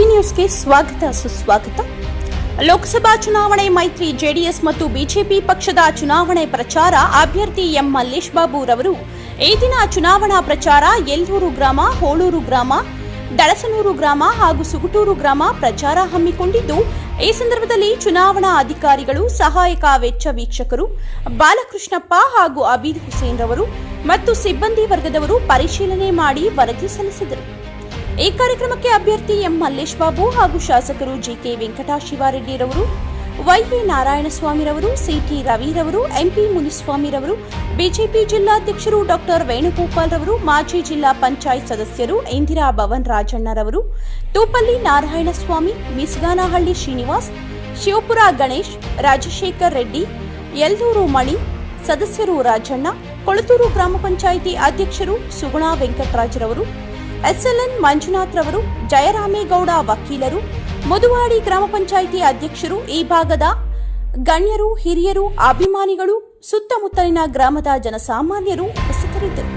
ಜನಸಮೃದ್ಧಿ ನ್ಯೂಸ್ಗೆ ಸ್ವಾಗತ, ಸುಸ್ವಾಗತ. ಲೋಕಸಭಾ ಚುನಾವಣೆ ಮೈತ್ರಿ, ಜೆಡಿಎಸ್ ಮತ್ತು ಬಿಜೆಪಿ ಪಕ್ಷದ ಚುನಾವಣೆ ಪ್ರಚಾರ, ಅಭ್ಯರ್ಥಿ ಎಂ ಮಲ್ಲೇಶ್ ಬಾಬು ರವರು ಈ ದಿನ ಚುನಾವಣಾ ಪ್ರಚಾರ, ಎಲ್ಲೂರು ಗ್ರಾಮ, ಹೋಳೂರು ಗ್ರಾಮ ದಳಸನೂರು ಗ್ರಾಮ ಹಾಗೂ ಸುಗುಟೂರು ಗ್ರಾಮ ಪ್ರಚಾರ ಹಮ್ಮಿಕೊಂಡಿದ್ದು, ಈ ಸಂದರ್ಭದಲ್ಲಿ ಚುನಾವಣಾ ಅಧಿಕಾರಿಗಳು, ಸಹಾಯಕ ವೆಚ್ಚ ವೀಕ್ಷಕರು, ಬಾಲಕೃಷ್ಣಪ್ಪ ಹಾಗೂ ಅಬೀದ್ ಹುಸೇನ್ ರವರು ಮತ್ತು ಸಿಬ್ಬಂದಿ ವರ್ಗದವರು ಪರಿಶೀಲನೆ ಮಾಡಿ ವರದಿ ಸಲ್ಲಿಸಿದರು. ಈ ಕಾರ್ಯಕ್ರಮಕ್ಕೆ ಅಭ್ಯರ್ಥಿ ಎಂ ಮಲ್ಲೇಶ್ ಬಾಬು ಹಾಗೂ ಶಾಸಕರು ಜಿಕೆ ವೆಂಕಟಾಶಿವಾರೆಡ್ಡಿರವರು ವೈಎ ನಾರಾಯಣಸ್ವಾಮಿರವರು ಸಿಟಿ ರವಿರವರು ಎಂಪಿ ಮುನಿಸ್ವಾಮಿರವರು ಬಿಜೆಪಿ ಜಿಲ್ಲಾಧ್ಯಕ್ಷರು ಡಾಕ್ಟರ್ ವೇಣುಗೋಪಾಲ್ ರವರು, ಮಾಜಿ ಜಿಲ್ಲಾ ಪಂಚಾಯತ್ ಸದಸ್ಯರು ಇಂದಿರಾ ಭವನ್ ರಾಜಣ್ಣರವರು ತೂಪಲ್ಲಿ ನಾರಾಯಣಸ್ವಾಮಿ, ಮಿಸ್ಗಾನಹಳ್ಳಿ ಶ್ರೀನಿವಾಸ್, ಶಿವಪುರ ಗಣೇಶ್, ರಾಜಶೇಖರ್ ರೆಡ್ಡಿ ಯಲ್ದೂರು ಮಣಿ, ಸದಸ್ಯರು ರಾಜಣ್ಣ, ಕೊಳತೂರು ಗ್ರಾಮ ಪಂಚಾಯಿತಿ ಅಧ್ಯಕ್ಷರು ಸುಗುಣಾ ವೆಂಕಟರಾಜರವರು ಎಸ್ಎಲ್ಎನ್ ಮಂಜುನಾಥ್ ರವರು, ಜಯರಾಮೇಗೌಡ ವಕೀಲರು, ಮುದುವಾಡಿ ಗ್ರಾಮ ಪಂಚಾಯಿತಿ ಅಧ್ಯಕ್ಷರು, ಈ ಭಾಗದ ಗಣ್ಯರು, ಹಿರಿಯರು, ಅಭಿಮಾನಿಗಳು, ಸುತ್ತಮುತ್ತಲಿನ ಗ್ರಾಮದ ಜನಸಾಮಾನ್ಯರು ಉಪಸ್ಥಿತರಿದ್ದರು.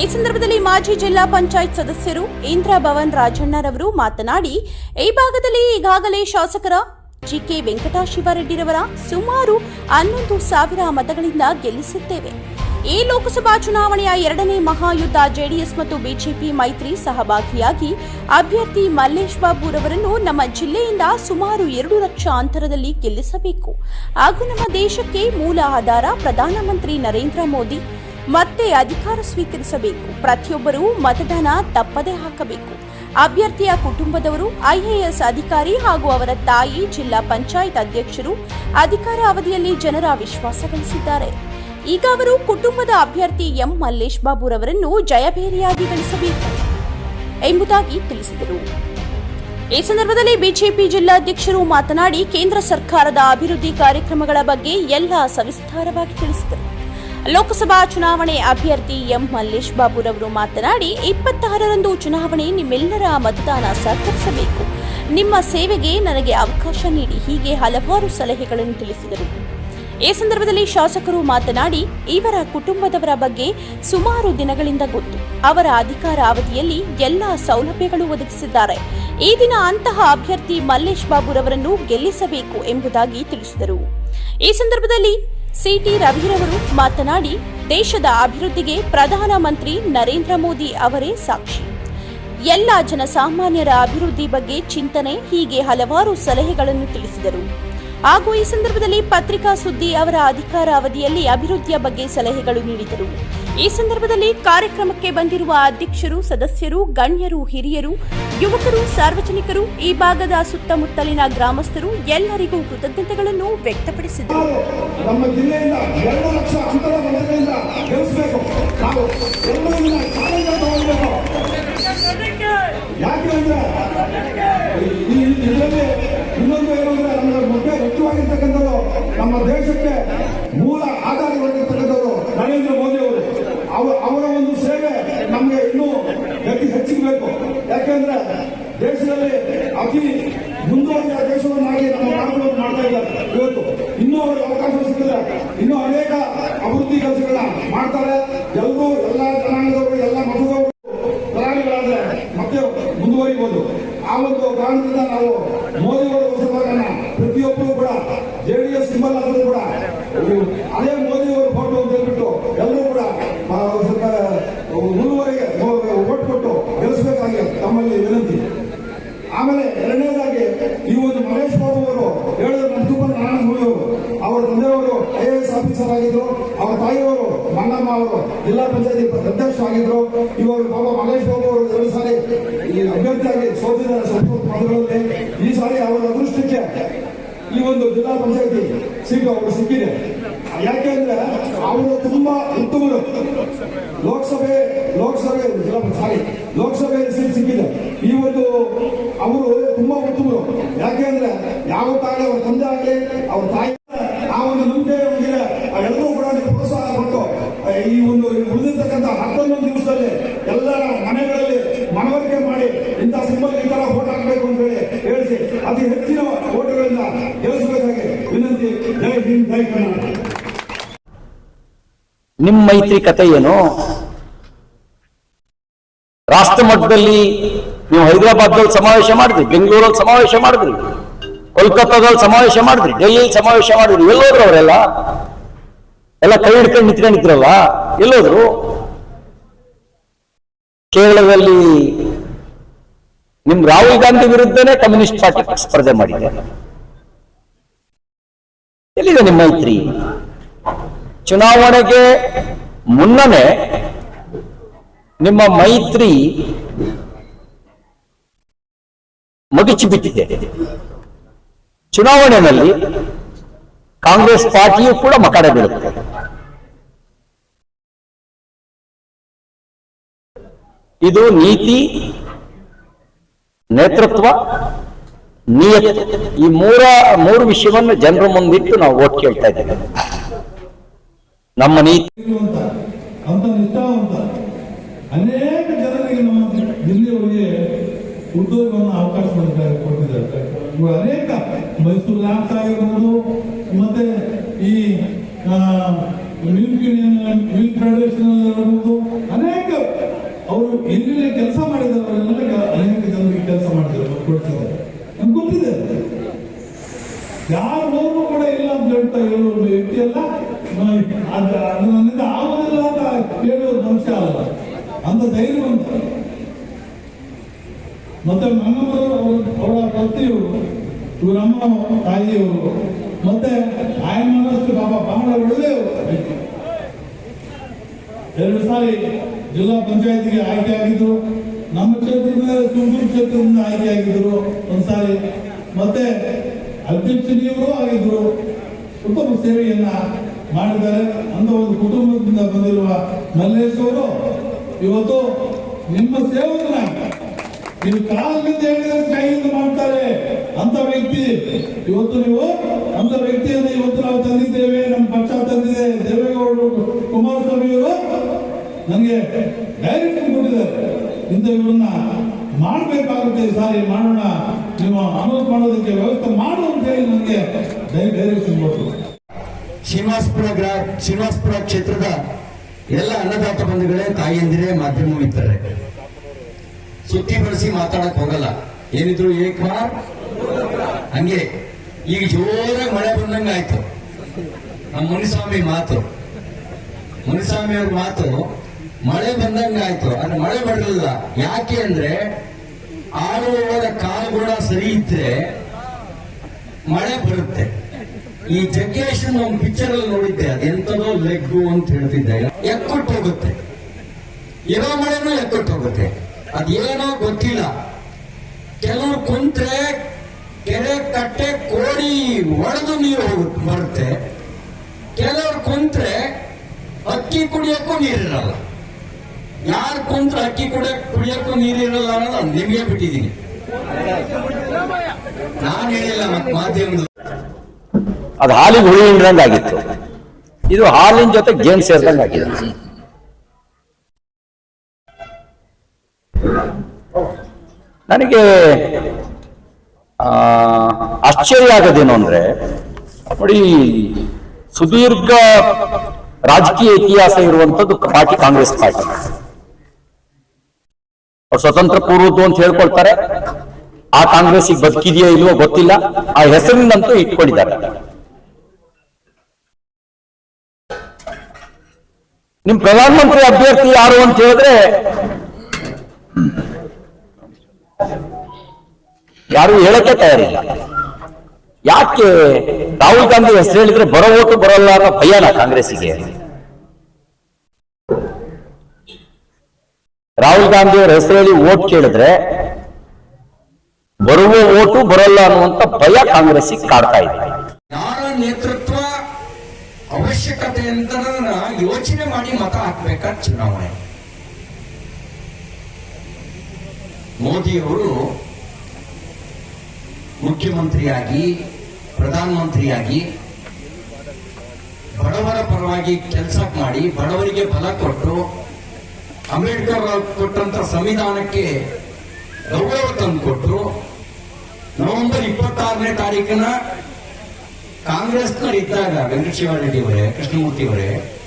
ಈ ಸಂದರ್ಭದಲ್ಲಿ ಮಾಜಿ ಜಿಲ್ಲಾ ಪಂಚಾಯತ್ ಸದಸ್ಯರು ಇಂದ್ರ ಭವನ್ ರಾಜಣ್ಣರವರು ಮಾತನಾಡಿ, ಈ ಭಾಗದಲ್ಲಿ ಈಗಾಗಲೇ ಶಾಸಕರ ಜಿಕೆ ವೆಂಕಟಶಿವರೆಡ್ಡಿರವರ ಸುಮಾರು ಹನ್ನೊಂದು ಸಾವಿರ ಮತಗಳಿಂದ ಗೆಲ್ಲಿಸಿದ್ದೇವೆ. ಈ ಲೋಕಸಭಾ ಚುನಾವಣೆಯ ಎರಡನೇ ಮಹಾಯುದ್ಧ ಜೆಡಿಎಸ್ ಮತ್ತು ಬಿಜೆಪಿ ಮೈತ್ರಿ ಸಹಭಾಗಿಯಾಗಿ ಅಭ್ಯರ್ಥಿ ಮಲ್ಲೇಶ್ ಬಾಬುರವರನ್ನು ನಮ್ಮ ಜಿಲ್ಲೆಯಿಂದ ಸುಮಾರು ಎರಡು ಲಕ್ಷ ಅಂತರದಲ್ಲಿ ಗೆಲ್ಲಿಸಬೇಕು. ಹಾಗೂ ನಮ್ಮ ದೇಶಕ್ಕೆ ಮೂಲ ಆಧಾರ ಪ್ರಧಾನಮಂತ್ರಿ ನರೇಂದ್ರ ಮೋದಿ. ಮತ್ತೆ ಅಧಿಕಾರ ಸ್ವೀಕರಿಸಬೇಕು. ಪ್ರತಿಯೊಬ್ಬರೂ ಮತದಾನ ತಪ್ಪದೇ ಹಾಕಬೇಕು. ಅಭ್ಯರ್ಥಿಯ ಕುಟುಂಬದವರು, ಐಎಎಸ್ ಅಧಿಕಾರಿ ಹಾಗೂ ಅವರ ತಾಯಿ ಜಿಲ್ಲಾ ಪಂಚಾಯತ್ ಅಧ್ಯಕ್ಷರು ಅಧಿಕಾರ ಅವಧಿಯಲ್ಲಿ ಜನರ ವಿಶ್ವಾಸ ಗಳಿಸಿದ್ದಾರೆ. ಈಗ ಅವರು ಕುಟುಂಬದ ಅಭ್ಯರ್ಥಿ ಎಂ ಮಲ್ಲೇಶ್ ಬಾಬುರವರನ್ನು ಜಯಭೇರಿಯಾಗಿ ಗಳಿಸಬೇಕು ಎಂಬುದಾಗಿ ತಿಳಿಸಿದರು. ಈ ಸಂದರ್ಭದಲ್ಲಿ ಬಿಜೆಪಿ ಜಿಲ್ಲಾಧ್ಯಕ್ಷರು ಮಾತನಾಡಿ ಕೇಂದ್ರ ಸರ್ಕಾರದ ಅಭಿವೃದ್ಧಿ ಕಾರ್ಯಕ್ರಮಗಳ ಬಗ್ಗೆ ಎಲ್ಲ ಸವಿಸ್ತಾರವಾಗಿ ತಿಳಿಸಿದರು. ಲೋಕಸಭಾ ಚುನಾವಣೆ ಅಭ್ಯರ್ಥಿ ಎಂ ಮಲ್ಲೇಶ್ ಬಾಬುರವರು ಮಾತನಾಡಿ ಇಪ್ಪತ್ತಾರರಂದು ಚುನಾವಣೆ ನಿಮ್ಮೆಲ್ಲರ ಮತದಾನ ಸಹಕರಿಸಬೇಕು. ನಿಮ್ಮ ಸೇವೆಗೆ ನನಗೆ ಅವಕಾಶ ನೀಡಿ ಹೀಗೆ ಹಲವಾರು ಸಲಹೆಗಳನ್ನು ತಿಳಿಸಿದರು. ಈ ಸಂದರ್ಭದಲ್ಲಿ ಶಾಸಕರು ಮಾತನಾಡಿ, ಇವರ ಕುಟುಂಬದವರ ಬಗ್ಗೆ ಸುಮಾರು ದಿನಗಳಿಂದ ಗೊತ್ತು. ಅವರ ಅಧಿಕಾರ ಅವಧಿಯಲ್ಲಿ ಎಲ್ಲ ಸೌಲಭ್ಯಗಳು ಒದಗಿಸಿದ್ದಾರೆ. ಈ ದಿನ ಅಂತಹ ಅಭ್ಯರ್ಥಿ ಮಲ್ಲೇಶ್ ಬಾಬುರವರನ್ನು ಗೆಲ್ಲಿಸಬೇಕು ಎಂಬುದಾಗಿ ತಿಳಿಸಿದರು. ಈ ಸಂದರ್ಭದಲ್ಲಿ ಸಿಟಿ ರವಿರವರು ಮಾತನಾಡಿ, ದೇಶದ ಅಭಿವೃದ್ಧಿಗೆ ಪ್ರಧಾನಮಂತ್ರಿ ನರೇಂದ್ರ ಮೋದಿ ಅವರೇ ಸಾಕ್ಷಿ. ಎಲ್ಲ ಜನಸಾಮಾನ್ಯರ ಅಭಿವೃದ್ಧಿ ಬಗ್ಗೆ ಚಿಂತನೆ, ಹೀಗೆ ಹಲವಾರು ಸಲಹೆಗಳನ್ನು ತಿಳಿಸಿದರು. ಹಾಗೂ ಈ ಸಂದರ್ಭದಲ್ಲಿ ಪತ್ರಿಕಾ ಸುದ್ದಿ ಅವರ ಅಧಿಕಾರ ಅವಧಿಯಲ್ಲಿ ಅಭಿವೃದ್ಧಿಯ ಬಗ್ಗೆ ಸಲಹೆಗಳು ನೀಡಿದರು. ಈ ಸಂದರ್ಭದಲ್ಲಿ ಕಾರ್ಯಕ್ರಮಕ್ಕೆ ಬಂದಿರುವ ಅಧ್ಯಕ್ಷರು, ಸದಸ್ಯರು, ಗಣ್ಯರು, ಹಿರಿಯರು, ಯುವಕರು, ಸಾರ್ವಜನಿಕರು, ಈ ಭಾಗದ ಸುತ್ತಮುತ್ತಲಿನ ಗ್ರಾಮಸ್ಥರು ಎಲ್ಲರಿಗೂ ಕೃತಜ್ಞತೆಗಳನ್ನು ವ್ಯಕ್ತಪಡಿಸಿದರು. ಯಾಕೆ ಇನ್ನೊಂದು ಏನು ಅಂದ್ರೆ ನಮಗೆ ಮುಖ್ಯ ಮುಖ್ಯವಾಗಿರ್ತಕ್ಕಂಥದ್ದು ನಮ್ಮ ದೇಶಕ್ಕೆ ಮೂಲ ಆಧಾರವಾಗಿರ್ತಕ್ಕಂಥವ್ರು ನರೇಂದ್ರ ಮೋದಿ ಅವರು. ಅವರ ಅವರ ಒಂದು ಸೇವೆ ನಮಗೆ ಇನ್ನೂ ಗತಿ ಹೆಚ್ಚಿಗಬೇಕು ಯಾಕೆಂದ್ರೆ ದೇಶದಲ್ಲಿ ಅತಿ ಮುಂದುವರಿದ ದೇಶವನ್ನಾಗಿ ನಮ್ಮ ಭಾರತವನ್ನು ಮಾಡ್ತಾ ಇದ್ದಾರೆ. ಇವತ್ತು ಇನ್ನೂ ಅವರಿಗೆ ಅವಕಾಶ ಸಿಕ್ಕಿದೆ. ಇನ್ನೂ ಅನೇಕ ಅಭಿವೃದ್ಧಿ ಕೆಲಸಗಳನ್ನ ಮಾಡ್ತಾರೆ. ಎಲ್ಲರೂ ಎಲ್ಲ ಜನಾಂಗದವರು, ಎಲ್ಲ ಮತದವರು ಅವರು ಜಿಲ್ಲಾ ಪಂಚಾಯತಿ ಅಧ್ಯಕ್ಷ ಆಗಿದ್ರು. ಇವರು ಬಾಬಾ ಮಹೇಶ್ ಬಾಬು ಅವರು ಎರಡು ಸಾರಿ ಈ ಅಭ್ಯರ್ಥಿಯಾಗಿ ಸೋತಿದ್ದಾರೆ ಸಂಪೂರ್ಣ ಮತಗಳಲ್ಲಿ. ಈ ಸಾರಿ ಅವರ ಅದೃಷ್ಟಕ್ಕೆ ಈ ಒಂದು ಜಿಲ್ಲಾ ಪಂಚಾಯತಿ ಸೀಟು ಅವರು ಸಿಕ್ಕಿದೆ. ಯಾಕೆಂದ್ರೆ ಅವರು ತುಂಬಾ ಉತ್ತಮರು ಲೋಕಸಭೆ ಲೋಕಸಭೆ, ಜಿಲ್ಲಾ ಸಾರಿ ಲೋಕಸಭೆ ಸೀಟ್ ಸಿಕ್ಕಿದೆ. ಈ ಒಂದು ಅವರು ತುಂಬಾ ಉತ್ತಮರು ಯಾಕೆಂದ್ರೆ ಯಾವತ್ತಾಗಲಿ ಅವ್ರ ತಂದೆ ಆಗಲಿ, ಅವ್ರ ತಾಯಿ ನಿಮ್ಮ ಮೈತ್ರಿ ಕತೆ ಏನು? ರಾಷ್ಟ್ರ ಮಟ್ಟದಲ್ಲಿ ನೀವು ಹೈದರಾಬಾದ್ದಲ್ಲಿ ಸಮಾವೇಶ ಮಾಡಿದ್ರಿ, ಬೆಂಗಳೂರಲ್ಲಿ ಸಮಾವೇಶ ಮಾಡಿದ್ರಿ, ಕೋಲ್ಕತ್ತಾದಲ್ಲಿ ಸಮಾವೇಶ ಮಾಡಿದ್ರಿ, ಡೆಲ್ಲಿಯಲ್ಲಿ ಸಮಾವೇಶ ಮಾಡಿದ್ರಿ ಎಲ್ಲೋದ್ರು ಅವರೆಲ್ಲ ಎಲ್ಲ ಕೈ ಹಿಡ್ಕೊಂಡು ನಿಂತ್ಕೊಂಡಿದ್ರಲ್ಲ, ಎಲ್ಲೋದ್ರು? ಕೇರಳದಲ್ಲಿ ನಿಮ್ ರಾಹುಲ್ ಗಾಂಧಿ ವಿರುದ್ಧನೇ ಕಮ್ಯುನಿಸ್ಟ್ ಪಾರ್ಟಿ ಸ್ಪರ್ಧೆ ಮಾಡಿದೆ ಎಲ್ಲಿದೆ ನಿಮ್ಮ ಮೈತ್ರಿ? ಚುನಾವಣೆಗೆ ಮುನ್ನನೇ ನಿಮ್ಮ ಮೈತ್ರಿ ಮಗಿಚಿ ಬಿಟ್ಟಿದೆ ಚುನಾವಣೆಯಲ್ಲಿ ಕಾಂಗ್ರೆಸ್ ಪಾರ್ಟಿಯು ಕೂಡ ಮಕಾಡ ಬೀಳುತ್ತದೆ. ಇದು ನೀತಿ, ನೇತೃತ್ವ ನಿಯತ್. ಈ ಮೂರ, ಮೂರು ವಿಷಯವನ್ನು ಜನರ ಮುಂದಿಟ್ಟು ನಾವು ಓಟ್ ಕೇಳ್ತಾ ಇದ್ದೇವೆ. ನಮ್ಮ ನೀತಿ. ಅನೇಕ ಜನರಿಗೆ ನಮ್ಮ ಜಿಲ್ಲೆಯವರಿಗೆ ಉದ್ಯೋಗವನ್ನು ಅವಕಾಶ ಮಾಡಿದ್ದಾರೆ ಕೊಟ್ಟಿದ್ದಾರೆ ಅನೇಕ ಮೈಸೂರು ಲ್ಯಾಬ್ಸ್ ಆಗಿರ್ಬೋದು, ಮತ್ತೆ ಈ ಮಿಲ್ಕ್ ಯೂನಿಯನ್, ಮಿಲ್ಕ್ ಫೆಡರೇಷನ್ ಆಗಿರ್ಬೋದು, ಅನೇಕ ಅವರು ಎಲ್ಲಿ ಕೆಲಸ ಮಾಡಿದವರೆಲ್ಲ ಅನೇಕ ಜನರಿಗೆ ಕೆಲಸ ಮಾಡಿದ್ದಾರೆ ಕೊಡ್ತಿದ್ದಾರೆ. ಗೊತ್ತಿದೆ. ಯಾರು ನೋವು ಕೂಡ ಇಲ್ಲ ಅಂತ ಹೇಳ್ತಾ ಹೇಳೋದು ವ್ಯಕ್ತಿ ಅಲ್ಲ? ನನ್ನಿಂದ ಆಗೋದಿಲ್ಲ ಅಂತ ಕೇಳೋ ಮನುಷ್ಯ ಅಲ್ಲ. ಅಂತ ಧೈರ್ಯವಂತ ಮತ್ತೆ ನಮ್ಮವರು ಅವರ ಪತ್ನಿಯು ಇವರಮ್ಮ ತಾಯಿಯವರು, ಮತ್ತೆ ಆಯಮ್ಮನಷ್ಟು ಪಾಪ ಬಹಳ ಒಳ್ಳೆಯವರು. ಎರಡು ಸಾರಿ ಜಿಲ್ಲಾ ಪಂಚಾಯತಿಗೆ ಆಯ್ಕೆ ಆಗಿದ್ರು. ನಮ್ಮ ಕ್ಷೇತ್ರದಿಂದ ತುಮಕೂರು ಕ್ಷೇತ್ರದಿಂದ ಆಯ್ಕೆ ಆಗಿದ್ರು. ಒಂದ್ಸಾರಿ ಮತ್ತೆ ಅಧ್ಯಕ್ಷರಿಯವರು ಆಗಿದ್ರು. ಉತ್ತಮ ಸೇವೆಯನ್ನ ಮಾಡಿದ್ದಾರೆ. ಅಂತ ಒಂದು ಕುಟುಂಬದಿಂದ ಬಂದಿರುವ ಮಲ್ಲೇಶ್ ಅವರು, ಇವತ್ತು ನಿಮ್ಮ ಸೇವಕನಾಗಿ ನೀವು ಕಾಲದಿಂದ ಹೇಳಿದ್ರೆ ಕೈಯಿಂದ ಮಾಡ್ತಾರೆ ಅಂತ ವ್ಯಕ್ತಿ. ಇವತ್ತು ನೀವು ಅಂತ ವ್ಯಕ್ತಿಯನ್ನು ಇವತ್ತು ನಾವು ತಂದಿದ್ದೇವೆ, ನಮ್ಮ ಪಕ್ಷ ತಂದಿದೆ. ದೇವೇಗೌಡರು ಕುಮಾರಸ್ವಾಮಿ ಅವರು ನನಗೆ ಡೈರೆಕ್ಟ್ ಕೊಟ್ಟಿದ್ದಾರೆ. ಇಂಥವ್ರನ್ನ ಮಾಡಬೇಕಾಗುತ್ತೆ ಈ ಸಾರಿ ಮಾಡೋಣ. ನೀವು ಅನೌನ್ಸ್ ಮಾಡೋದಕ್ಕೆ ವ್ಯವಸ್ಥೆ ಮಾಡು ಅಂತ ಹೇಳಿ ನನಗೆ ಡೈರೆಕ್ಷನ್ ಕೊಟ್ಟರು ಶ್ರೀನಿವಾಸಪುರ ಗ್ರಾ ಶ್ರೀನಿವಾಸಪುರ ಕ್ಷೇತ್ರದ ಎಲ್ಲ ಅನ್ನದಾತ ಬಂಧುಗಳೇ, ತಾಯಿಯಂದಿರೇ, ಮಾಧ್ಯಮ ಇದ್ದಾರೆ ಸುತ್ತಿ ಬಳಸಿ ಮಾತಾಡಕ್ ಹೋಗಲ್ಲ. ಏನಿದ್ರು ಏಕಮಾರ್ ಹಂಗೆ. ಈಗ ಜೋರಾಗಿ ಮಳೆ ಬಂದಂಗೆ ಆಯ್ತು. ನಮ್ಮ ಮುನಿಸ್ವಾಮಿ ಮಾತು. ಮುನಿಸ್ವಾಮಿ ಅವ್ರ ಮಾತು ಮಳೆ ಬಂದಂಗೆ ಆಯ್ತು. ಆದ್ರೆ ಮಳೆ ಬರಲಿಲ್ಲ. ಯಾಕೆ ಅಂದ್ರೆ ಆಡುವವರ ಕಾಲುಗುಣ ಸರಿ ಇದ್ರೆ ಮಳೆ ಬರುತ್ತೆ. ಈ ಜಗ್ಗೇಶ್ ಒಂದು ಪಿಕ್ಚರ್ ಅಲ್ಲಿ ನೋಡಿದ್ದೆ. ಅದೆಂತದೋ ಲೆಗ್ಗು ಅಂತ ಹೇಳ್ತಿದ್ದೆ. ಎಕ್ಕೊಟ್ಟು ಹೋಗುತ್ತೆ. ಇರೋ ಮಳೆನೂ ಎಕ್ಕೊಟ್ಟು ಹೋಗುತ್ತೆ. ಅದೇನೋ ಗೊತ್ತಿಲ್ಲ. ಕೆಲವರು ಕುಂತ್ರೆ ಕೆರೆ ಕಟ್ಟೆ ಕೋಡಿ ಒಡೆದು ನೀರು ಹೋಗುತ್ತೆ ಬರುತ್ತೆ. ಕೆಲವರು ಕುಂತ್ರೆ ಅಕ್ಕಿ ಕುಡಿಯಕ್ಕೂ ನೀರಿರಲ್ಲ. ಯಾರು ಕುಂತ ಅಕ್ಕಿ ಕೂಡ ಕುಡಿಯಕ್ಕೂ ನೀರಿರಲ್ಲ ಅನ್ನೋದು ನಿಮಗೆ ಬಿಟ್ಟಿದ್ದೀನಿ. ನಾನು ಹೇಳಿಲ್ಲ ಮತ್ತೆ ಮಾಧ್ಯಮದ ಅದು ಹಾಲಿಗೆ ಹುಳಿ ಆಗಿತ್ತು. ಇದು ಹಾಲಿನ ಜೊತೆ ಗೇಮ್ ಸೇರ್ದಂಗೆ ಆಗಿದೆ ನನಗೆ ಆಶ್ಚರ್ಯ ಆಗೋದೇನು ಅಂದ್ರೆ, ನೋಡಿ, ಸುದೀರ್ಘ ರಾಜಕೀಯ ಇತಿಹಾಸ ಇರುವಂತದ್ದು ಪಾರ್ಟಿ ಕಾಂಗ್ರೆಸ್ ಪಾರ್ಟಿ. ಸ್ವತಂತ್ರ ಪೂರ್ವದ್ದು ಅಂತ ಹೇಳ್ಕೊಳ್ತಾರೆ. ಆ ಕಾಂಗ್ರೆಸ್ ಈಗ ಬದುಕಿದೆಯೋ ಇಲ್ವೋ ಗೊತ್ತಿಲ್ಲ. ಆ ಹೆಸರಿನಂತೂ ಇಟ್ಕೊಂಡಿದ್ದಾರೆ. ನಿಮ್ ಪ್ರಧಾನಮಂತ್ರಿ ಅಭ್ಯರ್ಥಿ ಯಾರು ಅಂತ ಹೇಳಿದ್ರೆ, ಯಾರು ಹೇಳಕ್ಕೆ ತಯಾರಿಲ್ಲ. ಯಾಕೆ ರಾಹುಲ್ ಗಾಂಧಿ ಹೆಸರು ಹೇಳಿದ್ರೆ ಬರೋ ಓಟು ಬರೋಲ್ಲ ಅನ್ನೋ ಭಯನ ಕಾಂಗ್ರೆಸ್ಸಿಗೆ. ರಾಹುಲ್ ಗಾಂಧಿ ಅವರ ಹೆಸರು ಹೇಳಿ ಓಟ್ ಕೇಳಿದ್ರೆ ಬರುವ ಓಟು ಬರಲ್ಲ ಅನ್ನುವಂತ ಭಯ ಕಾಂಗ್ರೆಸ್ ಕಾಡ್ತಾ ಇದೆ. ಯಾರ ನೇತೃತ್ವ ಅವಶ್ಯಕತೆ ಅಂತ ಯೋಚನೆ ಮಾಡಿ ಮತ ಹಾಕ್ಬೇಕಾದ ಚುನಾವಣೆ? ಮೋದಿಯವರು ಮುಖ್ಯಮಂತ್ರಿಯಾಗಿ, ಪ್ರಧಾನಮಂತ್ರಿಯಾಗಿ ಬಡವರ ಪರವಾಗಿ ಕೆಲಸ ಮಾಡಿ ಬಡವರಿಗೆ ಬಲ ಕೊಟ್ಟು ಅಂಬೇಡ್ಕರ್ ಕೊಟ್ಟಂತ ಸಂವಿಧಾನಕ್ಕೆ ಗೌರವ ತಂದು ಕೊಟ್ಟರು ನವೆಂಬರ್ ಇಪ್ಪತ್ತಾರನೇ ತಾರೀಕಿನ ಕಾಂಗ್ರೆಸ್ನವ್ರು ಇದ್ದಾಗ ವೆಂಕಟೇಶ್ವರ ರೆಡ್ಡಿ ಅವರೇ, ಕೃಷ್ಣಮೂರ್ತಿ ಅವರೇ,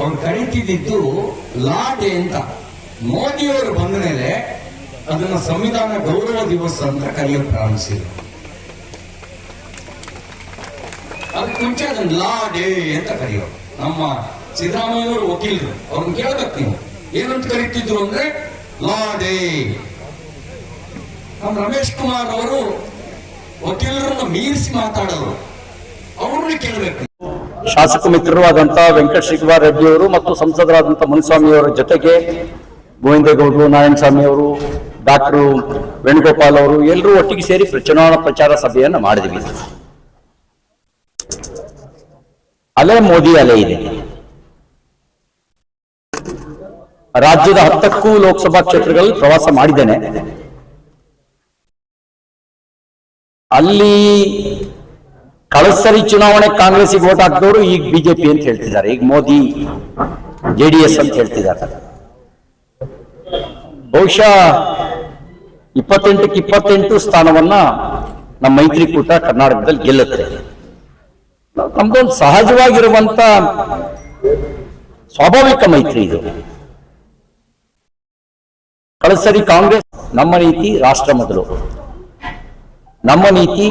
ಅವ್ರು ಕರೀತಿದ್ದು ಲಾ ಡೇ ಅಂತ. ಮೋದಿಯವರು ಬಂದ ಮೇಲೆ ಅದನ್ನ ಸಂವಿಧಾನ ಗೌರವ ದಿವಸ ಅಂತ ಕರೆಯಲು ಪ್ರಾರಂಭಿಸಿದ್ರು. ಅದಕ್ಕೆ ಮುಂಚೆ ಅದನ್ನ ಲಾ ಡೇ ಅಂತ ಕರೆಯೋರು. ನಮ್ಮ ಸಿದ್ದರಾಮಯ್ಯವರು ವಕೀಲರು. ಅವ್ರನ್ನ ಕೇಳ್ಬೇಕು ನೀವು. ಏನಂತ ಕರೀತಿದ್ರು ಅಂದ್ರೆ ಲಾ ಡೇ ನಮ್ಮ ರಮೇಶ್ ಕುಮಾರ್ ಅವರು ವಕೀಲರನ್ನು ಮೀರಿಸಿ ಮಾತಾಡೋರು. ಅವ್ರನ್ನ ಕೇಳಬೇಕು. ಶಾಸಕ ಮಿತ್ರರು ಆದಂತಹ ವೆಂಕಟ ರೆಡ್ಡಿ ಅವರು ಮತ್ತು ಸಂಸದರಾದಂತಹ ಮುನಿಸ್ವಾಮಿ ಅವರ ಜೊತೆಗೆ ಗೋವಿಂದೇಗೌಡರು, ನಾರಾಯಣಸ್ವಾಮಿ ಅವರು, ಡಾಕ್ಟರ್ ವೇಣುಗೋಪಾಲ್ ಅವರು ಎಲ್ಲರೂ ಒಟ್ಟಿಗೆ ಸೇರಿ ಚುನಾವಣಾ ಪ್ರಚಾರ ಸಭೆಯನ್ನು ಮಾಡಿದ್ವಿ. ಅಲೆ ಮೋದಿ ಅಲೆ ಇದೆ. ರಾಜ್ಯದ ಹತ್ತಕ್ಕೂ ಲೋಕಸಭಾ ಕ್ಷೇತ್ರಗಳಲ್ಲಿ ಪ್ರವಾಸ ಮಾಡಿದ್ದೇನೆ. ಅಲ್ಲಿ ಕಳಸರಿ ಚುನಾವಣೆ ಕಾಂಗ್ರೆಸ್ಗೆ ವೋಟ್ ಹಾಕಿದವರು ಈಗ ಬಿಜೆಪಿ ಅಂತ ಹೇಳ್ತಿದ್ದಾರೆ. ಈಗ ಮೋದಿ ಜೆಡಿಎಸ್ ಅಂತ ಹೇಳ್ತಿದ್ದಾರೆ. ಬಹುಶಃ ಇಪ್ಪತ್ತೆಂಟಕ್ಕೆ ಇಪ್ಪತ್ತೆಂಟು ಸ್ಥಾನವನ್ನ ನಮ್ಮ ಮೈತ್ರಿಕೂಟ ಕರ್ನಾಟಕದಲ್ಲಿ ಗೆಲ್ಲುತ್ತೆ. ನಮ್ದೊಂದು ಸಹಜವಾಗಿರುವಂತ ಸ್ವಾಭಾವಿಕ ಮೈತ್ರಿ ಇದು. ಕಳಸರಿ ಕಾಂಗ್ರೆಸ್ ನಮ್ಮ ನೀತಿ ರಾಷ್ಟ್ರ ಮೊದಲು. ನಮ್ಮ ನೀತಿ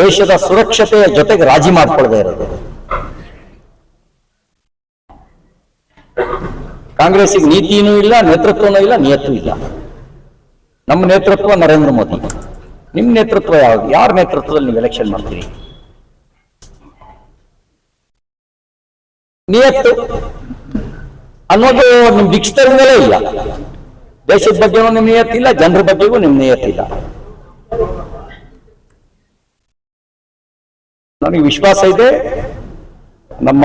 ದೇಶದ ಸುರಕ್ಷತೆಯ ಜೊತೆಗೆ ರಾಜಿ ಮಾಡಿಕೊಳ್ಳದೆ ಇರೋದು. ಕಾಂಗ್ರೆಸ್ಸಿಗೆ ನೀತಿನೂ ಇಲ್ಲ, ನೇತೃತ್ವನೂ ಇಲ್ಲ, ನಿಯತ್ತು ಇಲ್ಲ. ನಮ್ಮ ನೇತೃತ್ವ ನರೇಂದ್ರ ಮೋದಿ. ನಿಮ್ಮ ನೇತೃತ್ವ ಯಾವುದು? ಯಾರ ನೇತೃತ್ವದಲ್ಲಿ ನೀವು ಎಲೆಕ್ಷನ್ ಮಾಡ್ತೀರಿ? ನಿಯತ್ತು ಅನ್ನೋದು ನಿಮ್ ಡಿಕ್ಷನರಿನಲ್ಲೇ ಇಲ್ಲ. ದೇಶದ ಬಗ್ಗೆನೂ ನಿಮ್ ನಿಯತ್ತಿಲ್ಲ, ಜನರ ಬಗ್ಗೆಗೂ ನಿಮ್ ನಿಯತ್ತಿಲ್ಲ. ನನಗೆ ವಿಶ್ವಾಸ ಇದೆ, ನಮ್ಮ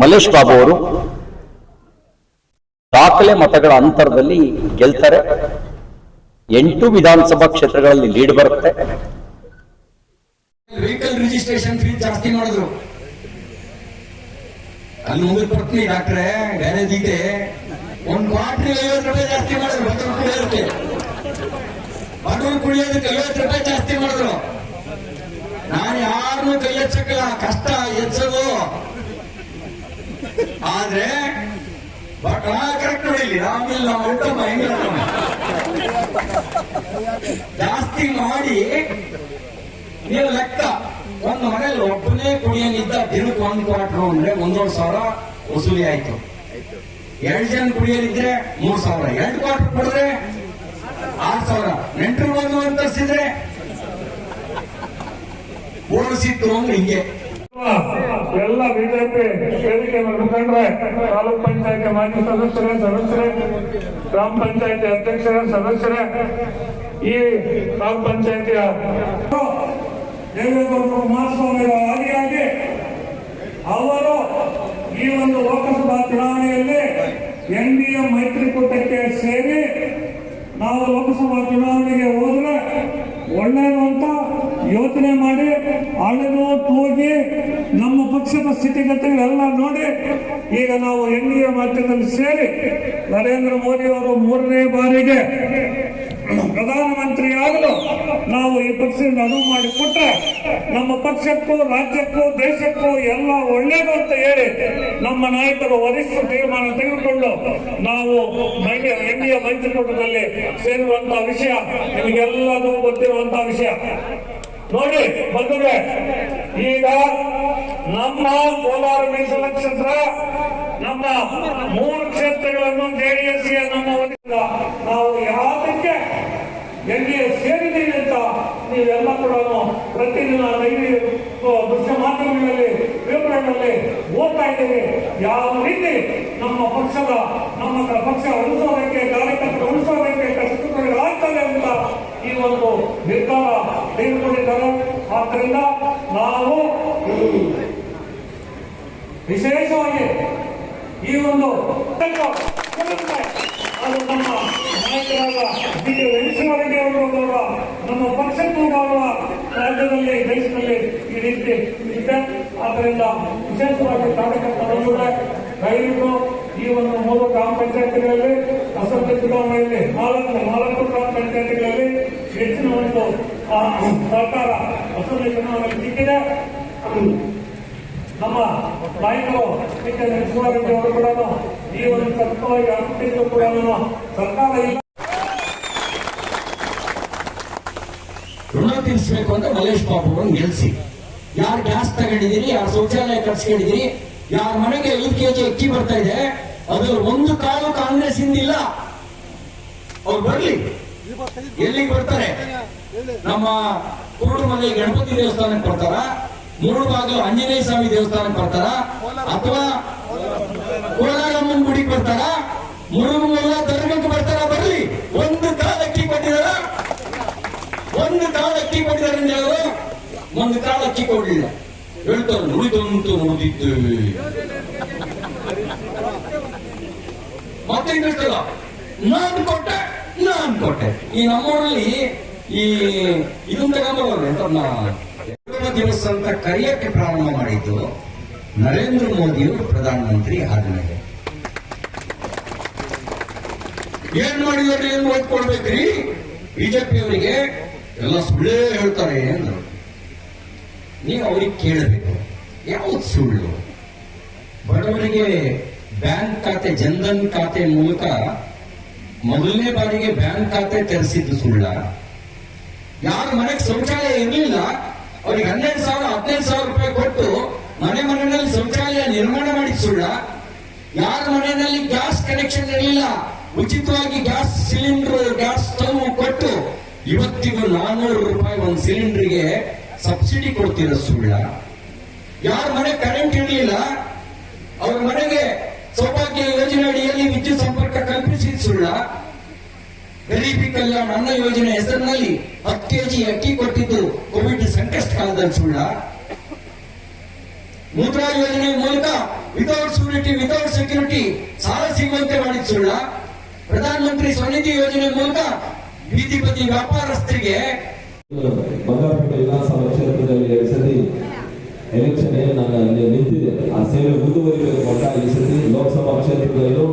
ಮಲ್ಲೇಶ್ ಬಾಬು ಅವರು ದಾಖಲೆ ಮತಗಳ ಅಂತರದಲ್ಲಿ ಗೆಲ್ತಾರೆ. ಎಂಟು ವಿಧಾನಸಭಾ ಕ್ಷೇತ್ರಗಳಲ್ಲಿ ಲೀಡ್ ಬರುತ್ತೆ. ವೆಹಿಕಲ್ ರಿಜಿಸ್ಟ್ರೇಷನ್ ಫೀಸ್ ಜಾಸ್ತಿ ಮಾಡಿದ್ರು ಅಲ್ಲಿ ಬರ್ತೀನಿ ಡಾಕ್ಟ್ರೆ ಗ್ಯಾರೇಜ್ ಇದೆ ಒಂದ್ ಕ್ವಾರ್ಟರ್ ಐವತ್ತು ರೂಪಾಯಿ ಜಾಸ್ತಿ ಮಾಡಿದ್ರು ಬಡವರು ಕುಡಿಯೋದಕ್ಕೆ ಬಡವರು ಕುಡಿಯೋದಕ್ಕೆ ಐವತ್ತು ರೂಪಾಯಿ ಜಾಸ್ತಿ ಮಾಡಿದ್ರು. ನಾನು ಯಾರು ಕೈ ಎಚ್ಚಕ್ಕಿಲ್ಲ ಕಷ್ಟ ಎಚ್ಚೋದು ಆದ್ರೆ ಕರೆಕ್ಟ್ ನೋಡಿಲಿ ಆಮೇಲೆ ನಾವು ಹೆಂಗಿರ್ತಮ್ಮ ಜಾಸ್ತಿ ಮಾಡಿ, ನೀವು ಲೆಕ್ಕ. ಒಂದು ಮನೇಲಿ ಒಬ್ಬನೇ ಕುಡಿಯಲಿದ್ದ ದಿನಕ್ಕೆ ಒಂದು ಕ್ವಾರ್ಟರ್ ಅಂದ್ರೆ ಒಂದೂವರೆ ಸಾವಿರ ವಸೂಲಿ ಆಯ್ತು. ಎರಡು ಜನ ಕುಡಿಯಲಿದ್ರೆ ಮೂರ್ ಸಾವಿರ. ಎರಡು ಕ್ವಾರ್ಟರ್ ಕೊಡಿದ್ರೆ ಆರ್ ಸಾವಿರ. ನೆಂಟರು ಬಂದು ಅಂತರಿಸಿದ್ರೆ ಓಡಿಸಿತ್ತು ಅಂದ್ರೆ ಹಿಂಗೆ. ಎಲ್ಲ ಬಿಜೆಪಿ ವೇದಿಕೆ ಮುಖಂಡ್ರೆ, ತಾಲೂಕ್ ಪಂಚಾಯತಿ ಮಾಜಿ ಸದಸ್ಯರೇ ಸದಸ್ಯರೇ, ಗ್ರಾಮ ಪಂಚಾಯತಿ ಅಧ್ಯಕ್ಷರೇ, ಸದಸ್ಯರೇ, ಈ ತಾಲೂಕ್ ಪಂಚಾಯತಿಯ ದೇವೇಗೌಡರು ಕುಮಾರಸ್ವಾಮಿ ಆಗಿ ಅವರು ಈ ಒಂದು ಲೋಕಸಭಾ ಚುನಾವಣೆಯಲ್ಲಿ ಎನ್ ಡಿ ಎ ಮೈತ್ರಿಕೂಟಕ್ಕೆ ಸೇರಿ ನಾವು ಲೋಕಸಭಾ ಚುನಾವಣೆಗೆ ಹೋದ್ರೆ ಒಳ್ಳೆಯದು ಅಂತ ಯೋಚನೆ ಮಾಡಿ ಅಳೆದು ತೂಗಿ ನಮ್ಮ ಪಕ್ಷದ ಸ್ಥಿತಿಗತಿಗಳೆಲ್ಲ ನೋಡಿ ಈಗ ನಾವು ಎನ್ ಡಿ ಎ ಮಾಧ್ಯಮದಲ್ಲಿ ಸೇರಿ ನರೇಂದ್ರ ಮೋದಿ ಅವರು ಮೂರನೇ ಬಾರಿಗೆ ಪ್ರಧಾನಮಂತ್ರಿಯಾಗಲು ನಾವು ಈ ಪಕ್ಷದಿಂದ ಅನುವು ಮಾಡಿ ಕೊಟ್ರೆ ನಮ್ಮ ಪಕ್ಷಕ್ಕೂ, ರಾಜ್ಯಕ್ಕೂ, ದೇಶಕ್ಕೂ ಎಲ್ಲ ಒಳ್ಳೇದು ಅಂತ ಹೇಳಿ ನಮ್ಮ ನಾಯಕರು ವರಿಷ್ಠ ತೀರ್ಮಾನ ತೆಗೆದುಕೊಂಡು ನಾವು ಎಂಡಿಯ ಮೈತ್ರಿಕೂಟದಲ್ಲಿ ಸೇರುವಂತಹ ವಿಷಯ ನಿಮಗೆಲ್ಲದೂ ಗೊತ್ತಿರುವಂತಹ ವಿಷಯ. ನೋಡಿ, ಬಂಧುಗಳೇ, ಈಗ ನಮ್ಮ ಕೋಲಾರ ಮೀಸಲ ಕ್ಷೇತ್ರ ನಮ್ಮ ಮೂರು ಕ್ಷೇತ್ರಗಳನ್ನು ಜೆಡಿಎಸ್ಗೆ ನಮ್ಮ ವತಿಯಿಂದ ನಾವು ಯಾವುದಕ್ಕೆ ಎನ್ ಡಿ ಎ ಸೇರಿದ್ದೀವಿ ಅಂತ ನೀವೆಲ್ಲ ಕೂಡ ಪ್ರತಿದಿನ ಡೈಲಿ ದೃಶ್ಯ ಮಾಧ್ಯಮಗಳಲ್ಲಿ ಪೇಪರ್ನಲ್ಲಿ ಓದ್ತಾ ಇದ್ದೀವಿ ಯಾವ ರೀತಿ ನಮ್ಮ ಪಕ್ಷದ, ನಮ್ಮ ಪಕ್ಷ ಉಳಿಸೋದಕ್ಕೆ ಕಾರ್ಯಕರ್ತರು ಉಳಿಸೋದಕ್ಕೆ ಕಷ್ಟಗಳಾಗ್ತದೆ ಅಂತ ಈ ಒಂದು ನಿರ್ಧಾರ ತೆಗೆದುಕೊಂಡಿದ್ದಾರೆ. ಆದ್ದರಿಂದ ನಾವು ವಿಶೇಷವಾಗಿ ಈ ಒಂದು ಅದು ನಮ್ಮ ನಾಯಕರಾದ ಡಿ ಕೆ ವೆಂಕಟೇಶ್ವರರೆಡ್ಡಿ ಅವರು ನಮ್ಮ ಪಕ್ಷಕ್ಕೂ ಗೌರವ ರಾಜ್ಯದಲ್ಲಿ, ದೇಶದಲ್ಲಿ ಈ ರೀತಿ ಇದೆ ಆದ್ದರಿಂದ ವಿಶೇಷವಾಗಿ ಕಾರ್ಯಕರ್ತರು ಕೂಡ ದಯವಿಟ್ಟು ಈ ಒಂದು ಮೂರು ಗ್ರಾಮ ಪಂಚಾಯತ್ಗಳಲ್ಲಿ ಅಸಂಖ್ಯ ಚುನಾವಣೆಯಲ್ಲಿ, ನಾಲ್ಕು ನಾಲ್ಕು ಗ್ರಾಮ ಪಂಚಾಯತ್ಗಳಲ್ಲಿ ಹೆಚ್ಚಿನ ಒಂದು ಸರ್ಕಾರ ಅಸಂಖ್ಯ ಚುನಾವಣೆಯಲ್ಲಿ ಸಿಕ್ಕಿದೆ. ನಮ್ಮ ನಾಯಕರು ಡಿ ಕೆ ನರಸಿಂಹಾರೆಡ್ಡಿ ಅವರು ಕೂಡ ಋಣ ತೀರಿಸಬೇಕು ಅಂತ ಮಲೇಶ್ ಬಾಬು ಅವ್ರನ್ನ ಗೆಲ್ಸಿ. ಯಾರು ಗ್ಯಾಸ್ ತಗೊಂಡಿದ್ದೀರಿ ಯಾರು ಶೌಚಾಲಯ ಕಟ್ಸ್ಕೊಂಡಿದ್ದೀರಿ ಯಾರ ಮನೆಗೆ ಐದು ಕೆಜಿ ಅಕ್ಕಿ ಬರ್ತಾ ಇದೆ ಅದು ಒಂದು ಕಾಲು ಕಾಂಗ್ರೆಸ್ ಇಂದಿಲ್ಲ ಅವ್ರು ಬರ್ಲಿ. ಎಲ್ಲಿಗೆ ಬರ್ತಾರೆ? ನಮ್ಮ ಕುರುಡುಮಲೆ ಗಣಪತಿ ದೇವಸ್ಥಾನಕ್ಕೆ ಬರ್ತಾರ? ಮೂಡುಬಾಗಿಲು ಆಂಜನೇಯ ಸ್ವಾಮಿ ದೇವಸ್ಥಾನಕ್ಕೆ ಬರ್ತಾರ? ಅಥವಾ ಕೋಲಾರಮ್ಮನ ಗುಡಿಗೆ ಬರ್ತಾರ? ಮುಳುಗುಮೂಲ ಧರ್ಮಕ್ಕೆ ಬರ್ತಾರ? ಬರ್ಲಿ. ಒಂದು ಕಾಲ ಅಕ್ಕಿ ಕೊಟ್ಟಿದಾರ ಒಂದು ಕಾಲ ಅಕ್ಕಿ ಹೇಳಿದ್ರು ಒಂದು ಕಾಲ ಅಕ್ಕಿ ಕೊಡಲಿಲ್ಲ. ಹೇಳ್ತಾರೆ ನುಡಿದಂತು ನುಡಿದಿದ್ದೇವೆ ಮತ್ತೆ ಹೇಳ್ತಲ್ಲ ನಾನ್ ಕೊಟ್ಟೆ ನಾನ್ ಕೊಟ್ಟೆ. ಈ ನಮ್ಮೂರಲ್ಲಿ ಈ ಇದನ್ನ ತಗೊಂಡ್ರೆ ಎಂತ ದಿವಸ ಅಂತ ಕರೆಯಕ್ಕೆ ಪ್ರಾರಂಭ ಮಾಡಿದ್ದು ನರೇಂದ್ರ ಮೋದಿಯವರು ಪ್ರಧಾನಮಂತ್ರಿ ಆದ್ಮೇಲೆ. ಏನ್ ಮಾಡಿದ್ರಿ ಏನು ಓದ್ಕೊಳ್ಬೇಕ್ರಿ ಬಿಜೆಪಿ ಅವರಿಗೆ ಎಲ್ಲ ಸುಳ್ಳೇ ಹೇಳ್ತಾರೆ ಅಂದ್ರು. ನೀವು ಅವ್ರಿಗೆ ಕೇಳಬೇಕು. ಯಾವ್ದು ಸುಳ್ಳು? ಬಡವರಿಗೆ ಬ್ಯಾಂಕ್ ಖಾತೆ, ಜನ್ಧನ್ ಖಾತೆ ಮೂಲಕ ಮೊದಲನೇ ಬಾರಿಗೆ ಬ್ಯಾಂಕ್ ಖಾತೆ ತೆರೆಸಿದ್ದು ಸುಳ್ಳ. ಯಾರ ಮನೆಗೆ ಶೌಚಾಲಯ ಇರಲಿಲ್ಲ ಅವ್ರಿಗೆ ಹನ್ನೆರಡು ಸಾವಿರ, ಹದಿನೈದು ಸಾವಿರ ರೂಪಾಯಿ ಕೊಟ್ಟು ಮನೆ ಮನೆಯಲ್ಲಿ ಶೌಚಾಲಯ ನಿರ್ಮಾಣ ಮಾಡಿದ ಸುಳ್ಳ, ಯಾರ ಮನೆಯಲ್ಲಿ ಗ್ಯಾಸ್ ಕನೆಕ್ಷನ್ ಇರಲಿಲ್ಲ, ಉಚಿತವಾಗಿ ಗ್ಯಾಸ್ ಸಿಲಿಂಡರ್, ಗ್ಯಾಸ್ ಸ್ಟವ್ ಕೊಟ್ಟು ಇವತ್ತಿಗೂ ನಾನ್ನೂರು ರೂಪಾಯಿ ಒಂದು ಸಿಲಿಂಡರ್ಗೆ ಸಬ್ಸಿಡಿ ಕೊಡ್ತಿರೋ ಸುಳ್ಳ. ಯಾರ ಮನೆ ಕರೆಂಟ್ ಇರಲಿಲ್ಲ, ಅವ್ರ ಮನೆಗೆ ಸೌಭಾಗ್ಯ ಯೋಜನೆ ಅಡಿಯಲ್ಲಿ ವಿದ್ಯುತ್ ಸಂಪರ್ಕ ಕಲ್ಪಿಸಿದ ಸುಳ್ಳ. ಗರೀಬಿ ಕಲ್ಯಾಣ ಅನ್ನ ಯೋಜನೆ ಹೆಸರಿನಲ್ಲಿ ಹತ್ತು ಕೆಜಿ ಅಕ್ಕಿ ಕೊಟ್ಟಿದ್ದು ಕೋವಿಡ್ ಸಂಕಷ್ಟ ಕಾಲದಲ್ಲಿ ಸುಳ್ಳ ಮುದ್ರಾ ಯೋಜನೆ ಮೂಲಕ ವಿತೌಟ್ ಸೂರಿಟಿ ವಿತೌಟ್ ಸೆಕ್ಯೂರಿಟಿ ಸಾಲ ಸಿಗುವಂತೆ ಮಾಡಿದ ಸುಳ್ಳ ಪ್ರಧಾನಮಂತ್ರಿ ಸ್ವನಿಧಿ ಯೋಜನೆ ಮೂಲಕ ಬೀದಿ ಬದಿ ವ್ಯಾಪಾರಸ್ಥರಿಗೆ ಬಂಗಾರಪೇಟೆ ವಿಧಾನಸಭಾ ಕ್ಷೇತ್ರದಲ್ಲಿ ಎರಡು ಎಲೆಕ್ಷನ್ ನಾನು ನಿಂತಿದೆ. ಆ ಸೇವೆ ಮುಂದುವರಿಬೇಕು ಅಂತ ಈ ಸತಿ ಲೋಕಸಭಾ ಕ್ಷೇತ್ರದಲ್ಲೂ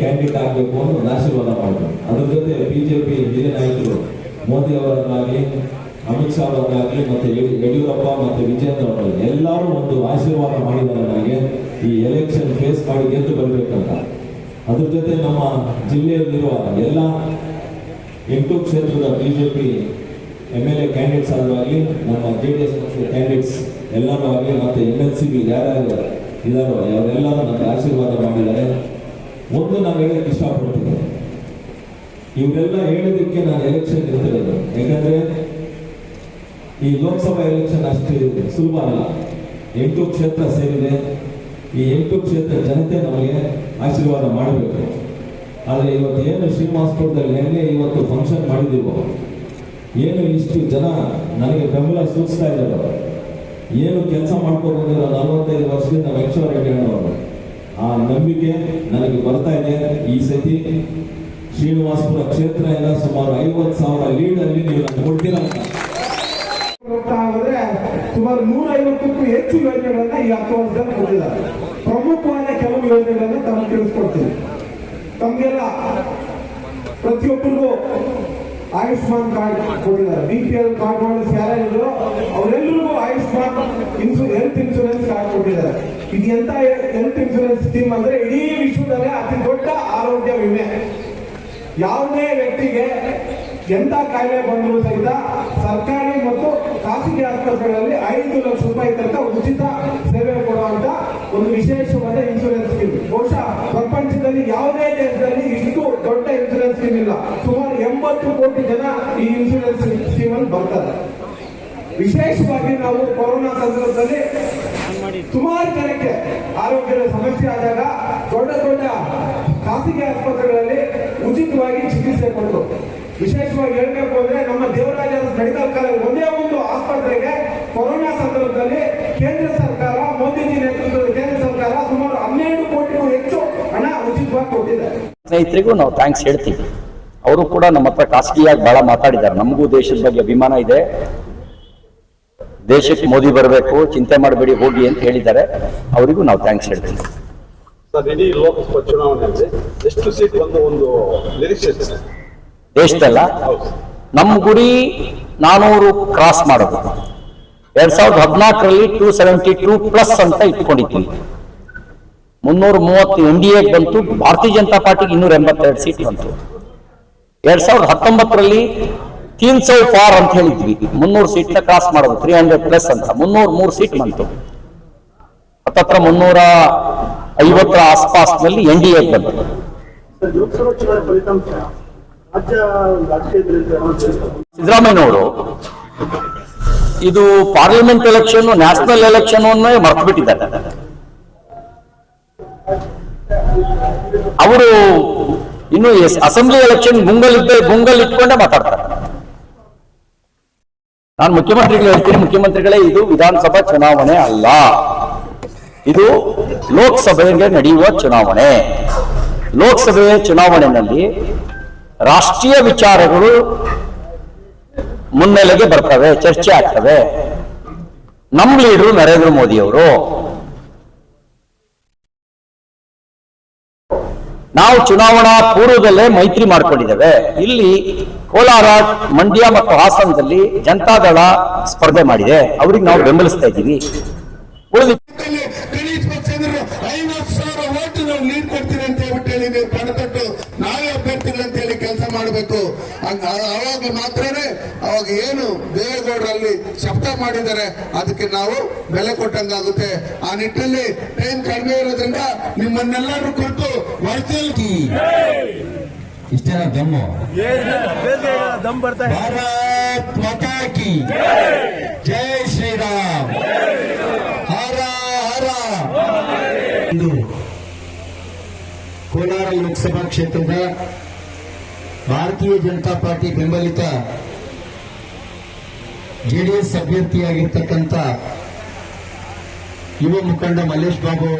ಕ್ಯಾಂಡಿಡೇಟ್ ಆಗಬೇಕು ಅಂತ ಒಂದು ಆಶೀರ್ವಾದ ಮಾಡಿದ್ರು ಅದ್ರ ಜೊತೆ ಬಿಜೆಪಿ ಹಿರಿಯ ನಾಯಕರು ಮೋದಿ ಅವರನ್ನಾಗಲಿ, ಅಮಿತ್ ಶಾ ಅವರನ್ನಾಗಲಿ, ಮತ್ತು ಯಡಿಯೂರಪ್ಪ ಮತ್ತು ವಿಜೇಂದ್ರ ಅವರು ಎಲ್ಲರೂ ಒಂದು ಆಶೀರ್ವಾದ ಮಾಡಿದ್ದಾರೆ ನನಗೆ. ಈ ಎಲೆಕ್ಷನ್ ಫೇಸ್ ಮಾಡಿ ಗೆದ್ದು ಬರಬೇಕಂತ. ಅದ್ರ ಜೊತೆ ನಮ್ಮ ಜಿಲ್ಲೆಯಲ್ಲಿರುವ ಎಲ್ಲ ಎಂಟು ಕ್ಷೇತ್ರದ BJP M L A candidates ಆದರಾಗಲಿ, ನಮ್ಮ ಜೆ ಡಿ ಎಸ್ ಕ್ಯಾಂಡಿಡೇಟ್ಸ್ ಎಲ್ಲರೂ ಆಗಲಿ, ಮತ್ತು ಎಂ ಎಲ್ ಸಿ ಬಿ ಯಾರ್ಯಾರು ಇದಾರೋ, ಅವರೆಲ್ಲರೂ ನನಗೆ ಆಶೀರ್ವಾದ ಮಾಡಿದ್ದಾರೆ. ಒಂದು ನಾನು ಹೇಳಕ್ಕೆ ಇಷ್ಟಪಡ್ತೀನಿ. ಇವರೆಲ್ಲ ಹೇಳೋದಕ್ಕೆ ನಾನು ಎಲೆಕ್ಷನ್ ಇರ್ತಿರೋದು. ಯಾಕಂದ್ರೆ ಈ ಲೋಕಸಭಾ ಎಲೆಕ್ಷನ್ ಅಷ್ಟು ಸುಲಭ ಅಲ್ಲ. ಎಂಟು ಕ್ಷೇತ್ರ ಸೇರಿದೆ. ಈ ಎಂಟು ಕ್ಷೇತ್ರ ಜನತೆ ನಮಗೆ ಆಶೀರ್ವಾದ ಮಾಡಬೇಕು. ಆದರೆ ಇವತ್ತು ಏನು ಶ್ರೀನಿವಾಸಪುರದಲ್ಲಿ ನಿನ್ನೆ ಇವತ್ತು ಫಂಕ್ಷನ್ ಮಾಡಿದ್ದೀವೋ, ಏನು ಇಷ್ಟು ಜನ ನನಗೆ ಬೆಂಬಲ ಸೂಚಿಸ್ತಾ ಇದ್ದಾರೆ, ಏನು ಕೆಲಸ ಮಾಡ್ಕೊಂಡು ನಲವತ್ತೈದು ವರ್ಷದಿಂದ ರೆಡ್ಡಿ ಅಣ್ಣವರು ಆ ನಂಬಿಕೆ ನನಗೆ ಬರ್ತಾ ಇದೆ. ಈ ಸತಿ ಶ್ರೀನಿವಾಸಪುರ ಎಲ್ಲ ಸುಮಾರು ಐವತ್ತು ಸಾವಿರ ಲೀಡಲ್ಲಿ ನೀವು ನನಗೆ ಕೊಡ್ತೀರಾ ಸುಮಾರು ನೂರ ಐವತ್ತಕ್ಕೂ ಹೆಚ್ಚು ಯೋಜನೆಗಳನ್ನ ಈ ಹತ್ತು ವರ್ಷದಲ್ಲಿ ಪ್ರಮುಖವಾದ ಕೆಲವು ಯೋಜನೆಗಳನ್ನ ತಮಗೆ ತಿಳಿಸ್ಕೊಡ್ತೀವಿ ತಮಗೆಲ್ಲ ಪ್ರತಿಯೊಬ್ಬರಿಗೂ ಆಯುಷ್ಮಾನ್ ಕಾರ್ಡ್ ಕೊಟ್ಟಿದ್ದಾರೆ. ಬಿ ಪಿ ಎಲ್ ಕಾರ್ಡ್ ಮಾಡಿಸ್ ಯಾರ್ಯಾರಿದ್ರು ಅವರೆಲ್ಲರಿಗೂ ಆಯುಷ್ಮಾನ್ ಇನ್ಸು ಹೆಲ್ತ್ ಇನ್ಶೂರೆನ್ಸ್ ಕಾರ್ಡ್ ಕೊಟ್ಟಿದ್ದಾರೆ. ಇದು ಎಂತ ಹೆಲ್ತ್ ಇನ್ಶೂರೆನ್ಸ್ ಸ್ಕೀಮ್ ಅಂದ್ರೆ ಇಡೀ ವಿಶ್ವದಲ್ಲೇ ಅತಿ ದೊಡ್ಡ ಆರೋಗ್ಯ ವಿಮೆ. ಯಾವುದೇ ವ್ಯಕ್ತಿಗೆ ಎಂತ ಕಾಯಿಲೆ ಬಂದರೂ ಸಹಿತ ಸರ್ಕಾರಿ ಮತ್ತು ಖಾಸಗಿ ಆಸ್ಪತ್ರೆಗಳಲ್ಲಿ ಐದು ಲಕ್ಷ ರೂಪಾಯಿ ತನಕ ಉಚಿತ ಸೇವೆ ಕೊಡುವಂತ ಒಂದು ವಿಶೇಷವಾದ ಇನ್ಶೂರೆನ್ಸ್ ಸ್ಕೀಮ್ ಬಹುಶಃ ಪ್ರಪಂಚದಲ್ಲಿ ಯಾವುದೇ ದೇಶದಲ್ಲಿ ಸುಮಾರು ಎಂಬತ್ತು ಕೋಟಿ ಜನ ಈ ಇನ್ಶೂರೆನ್ಸ್ ಸ್ಕೀಮ್ ಅಲ್ಲಿ ಬರ್ತಾರೆ. ವಿಶೇಷವಾಗಿ ನಾವು ಕೊರೋನಾ ಸಂದರ್ಭದಲ್ಲಿ ಸುಮಾರು ಜನಕ್ಕೆ ಆರೋಗ್ಯದ ಸಮಸ್ಯೆ ಆದಾಗ ದೊಡ್ಡ ದೊಡ್ಡ ಖಾಸಗಿ ಆಸ್ಪತ್ರೆಗಳಲ್ಲಿ ಉಚಿತವಾಗಿ ಚಿಕಿತ್ಸೆ ಕೊಟ್ಟು, ವಿಶೇಷವಾಗಿ ಹೇಳಬೇಕು ಅಂದ್ರೆ ನಮ್ಮ ದೇವರಾಜ ಮೆಡಿಕಲ್ ಕಾಲೇಜ್ ಒಂದೇ ಒಂದು ಆಸ್ಪತ್ರೆಗೆ ಕೊರೋನಾ ಸಂದರ್ಭದಲ್ಲಿ ಕೇಂದ್ರ ಸರ್ಕಾರ, ಮೋದಿಜಿ ನೇತೃತ್ವದ ಕೇಂದ್ರ ಸರ್ಕಾರ ಸುಮಾರು ಹನ್ನೆರಡು ಕೋಟಿಗೂ ಹೆಚ್ಚು ಹಣ ಉಚಿತವಾಗಿ ಕೊಟ್ಟಿದೆ. ಸ್ನೇಹಿತರಿಗೂ ನಾವು ಥ್ಯಾಂಕ್ಸ್ ಹೇಳ್ತೀವಿ. ಅವರು ಕೂಡ ನಮ್ಮ ಹತ್ರ ಖಾಸಗಿಯಾಗಿ ಬಹಳ ಮಾತಾಡಿದ್ದಾರೆ. ನಮಗೂ ದೇಶದ ಬಗ್ಗೆ ಅಭಿಮಾನ ಇದೆ. ದೇಶಕ್ಕೆ ಮೋದಿ ಬರಬೇಕು ಚಿಂತೆ ಮಾಡಬೇಡಿ ಹೋಗಿ ಅಂತ ಹೇಳಿದ್ದಾರೆ. ಅವರಿಗೂ ನಾವು ಥ್ಯಾಂಕ್ಸ್ ಹೇಳ್ತೀವಿ. ಸರ್ ಇಡೀ ಲೋಕಸಭಾ ಚುನಾವಣೆಯಲ್ಲಿ ಎಷ್ಟು ಸೀಟ್ ಒಂದು ನಿರೀಕ್ಷೆ ದೇಶದಲ್ಲ. ನಮ್ಮ ಗುರಿ ನಾನೂರು ಕ್ರಾಸ್ ಮಾಡೋದು. ಎರಡ್ ಸಾವಿರದ ಹದಿನಾಲ್ಕರಲ್ಲಿ ಟೂ ಸೆವೆಂಟಿ ಟೂ ಪ್ಲಸ್ ಅಂತ ಇಟ್ಕೊಂಡಿದ್ದೀನಿ. ಮುನ್ನೂರ ಮೂವತ್ತು ಎನ್ ಡಿ ಎ ಬಂತು. ಭಾರತೀಯ ಜನತಾ ಪಾರ್ಟಿಗೆ ಇನ್ನೂರ ಎಂಬತ್ತೆರಡು ಸೀಟ್ ಬಂತು. ಎರಡ್ ಸಾವಿರದ ಹತ್ತೊಂಬತ್ತರಲ್ಲಿ ತೀನ್ ಸೌ ಫಾರ್ ಅಂತ ಹೇಳಿದ್ವಿ. ಮುನ್ನೂರು ಸೀಟ್ ಕ್ರಾಸ್ ಮಾಡೋದು ತ್ರೀ ಹಂಡ್ರೆಡ್ ಪ್ಲಸ್ ಅಂತ. ಮುನ್ನೂರ ಮೂರು ಸೀಟ್ ಬಂತು. ಹತ್ತತ್ರ ಮುನ್ನೂರ ಐವತ್ತರ ಆಸ್ಪಾಸ್ನಲ್ಲಿ ಎನ್ ಡಿ ಎ ಬಂತು. ಸಿದ್ದರಾಮಯ್ಯನವರು ಇದು ಪಾರ್ಲಿಮೆಂಟ್ ಎಲೆಕ್ಷನ್ ನ್ಯಾಷನಲ್ ಎಲೆಕ್ಷನ್ ಅನ್ನೇ ಮರ್ತು ಬಿಟ್ಟಿದ್ದಾರೆ ಅವರು ಇನ್ನು ಅಸೆಂಬ್ಲಿ ಎಲೆಕ್ಷನ್ ಗುಂಗಲ್ ಇದ್ದ ಇಟ್ಕೊಂಡೇ ಮಾತಾಡ್ತಾರೆ. ನಾನು ಮುಖ್ಯಮಂತ್ರಿಗಳು ಹೇಳ್ತೀನಿ, ಮುಖ್ಯಮಂತ್ರಿಗಳೇ, ಇದು ವಿಧಾನಸಭಾ ಚುನಾವಣೆ ಅಲ್ಲ. ಇದು ಲೋಕಸಭೆಗೆ ನಡೆಯುವ ಚುನಾವಣೆ. ಲೋಕಸಭೆಯ ಚುನಾವಣೆಯಲ್ಲಿ ರಾಷ್ಟ್ರೀಯ ವಿಚಾರಗಳು ಮುನ್ನೆಲೆಗೆ ಬರ್ತವೆ, ಚರ್ಚೆ ಆಗ್ತವೆ. ನಮ್ಮ ಲೀಡರು ನರೇಂದ್ರ ಮೋದಿ ಅವರು ನಾವು ಚುನಾವಣಾ ಪೂರ್ವದಲ್ಲೇ ಮೈತ್ರಿ ಮಾಡಿಕೊಂಡಿದ್ದೇವೆ. ಇಲ್ಲಿ ಕೋಲಾರ, ಮಂಡ್ಯ ಮತ್ತು ಹಾಸನದಲ್ಲಿ ಜನತಾದಳ ಸ್ಪರ್ಧೆ ಮಾಡಿದೆ. ಅವ್ರಿಗೆ ನಾವು ಬೆಂಬಲಿಸ್ತಾ ಇದ್ದೀವಿ. ಉಳಿದ ಗಣೇಶ್ ಪಕ್ಷೇಂದ್ರ ಐವತ್ತು ಸಾವಿರ ನಾವು ನೀಡ್ ಅಂತ ಹೇಳ್ಬಿಟ್ಟು ಹೇಳಿ ನೀವು ಪಣತೊಟ್ಟು ನಾವೇ ಅಭ್ಯರ್ಥಿಗಳು ಅಂತ ಹೇಳಿ ಕೆಲಸ ಮಾಡಬೇಕು. ಅವಾಗ ಮಾತ್ರನೇ ಅವಾಗ ಏನು ದೇವೇಗೌಡರಲ್ಲಿ ಶಬ್ದ ಮಾಡಿದರೆ ಅದಕ್ಕೆ ನಾವು ಬೆಲೆ ಕೊಟ್ಟಂಗಾಗುತ್ತೆ. ಆ ನಿಟ್ಟಿನಲ್ಲಿ ಟೈಮ್ ಕಡಿಮೆ ಇರೋದ್ರಿಂದ ನಿಮ್ಮನ್ನೆಲ್ಲರೂ ಕುರಿತು ವರ್ಚುವಲ್ ಇಷ್ಟೇನ ದಮ್ಮು. ಭಾರತ್ ಮಾತಾ ಜೈ ಶ್ರೀರಾಮ್. ಹರ ಹರ. ಕೋಲಾರ ಲೋಕಸಭಾ ಕ್ಷೇತ್ರದ ಭಾರತೀಯ ಜನತಾ ಪಾರ್ಟಿ ಬೆಂಬಲಿತ ಜೆಡಿಎಸ್ ಅಭ್ಯರ್ಥಿಯಾಗಿರ್ತಕ್ಕಂಥ ಯುವ ಮುಖಂಡ ಮಲ್ಲೇಶ್ ಬಾಬು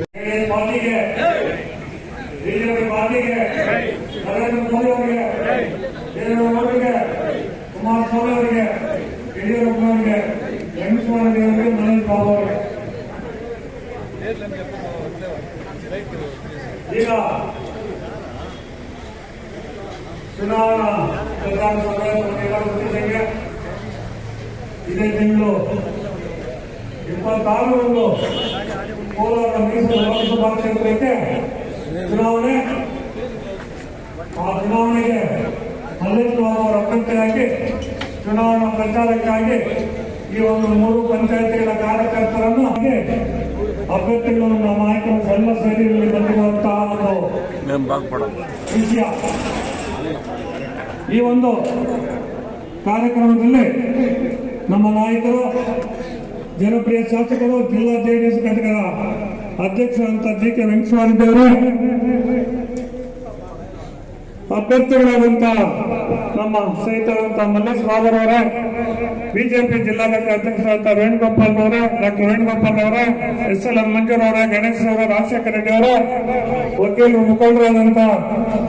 ಕುಮಾರಸ್ವಾಮಿ ಅವರಿಗೆ ಯಡಿಯೂರಪ್ಪ ಅವರಿಗೆ ವೆಂಕಟಸ್ವಾಮಿ ಅವರಿಗೆ ಮನೋಜ್ ಬಾಬು ಅವರಿಗೆ ಈಗ ಚುನಾವಣಾ ಪ್ರಧಾನ ಗೊತ್ತಿದ್ದಂಗೆ ಇದೇ ತಿಂಗಳು ಇಪ್ಪತ್ತಾರರಂದು ಕೋಲಾರ ಮೀಸಲು ಲೋಕಸಭಾ ಕ್ಷೇತ್ರಕ್ಕೆ ಚುನಾವಣೆ. ಆ ಚುನಾವಣೆಗೆ ಮಲ್ಲೇಶ್ ಬಾಬು ಅವರ ಅಭ್ಯರ್ಥಿಯಾಗಿ ಚುನಾವಣಾ ಪ್ರಚಾರಕ್ಕಾಗಿ ಈ ಒಂದು ಮೂರು ಪಂಚಾಯತಿಗಳ ಕಾರ್ಯಕರ್ತರನ್ನು ಹಾಗೆ ಅಭ್ಯರ್ಥಿಗಳನ್ನು ನಮ್ಮ ಆಯ್ಕೆ ಸಣ್ಣ ಸೇರಿ ಇಲ್ಲಿ ಬಂದಿರುವಂತಹ ಒಂದು ವಿಷಯ. ಈ ಒಂದು ಕಾರ್ಯಕ್ರಮದಲ್ಲಿ ನಮ್ಮ ನಾಯಕರು, ಜನಪ್ರಿಯ ಶಾಸಕರು, ಜಿಲ್ಲಾ ಜೆಡಿಎಸ್ ಘಟಕದ ಅಧ್ಯಕ್ಷರಂತ ಜಿ ಕೆ ವೆಂಕಟಸ್ವಾಮಿ ಅವರು ಅಭ್ಯರ್ಥಿಗಳಾದಂತ ನಮ್ಮ ಸ್ನೇಹಿತರಾದಂತಹ ಮಲ್ಲೇಶ್ ಬಾಬರವರೇ ಬಿಜೆಪಿ ಜಿಲ್ಲಾ ಘಟಕ ಅಧ್ಯಕ್ಷರಾದಂತ ವೇಣುಗೋಪಾಲ್ ಅವರೇ, ಡಾಕ್ಟರ್ ವೇಣುಗೋಪಾಲ್ ಅವರೇ ಎಸ್ ಎಲ್ ಎಂ ಮಂಜೂರ್ ಅವರೇ, ಗಣೇಶ್ ಅವರ, ರಾಜಶೇಖರ ರೆಡ್ಡಿ ಅವರೇ, ವಕೀಲರು ಮುಖಂಡರಾದಂತ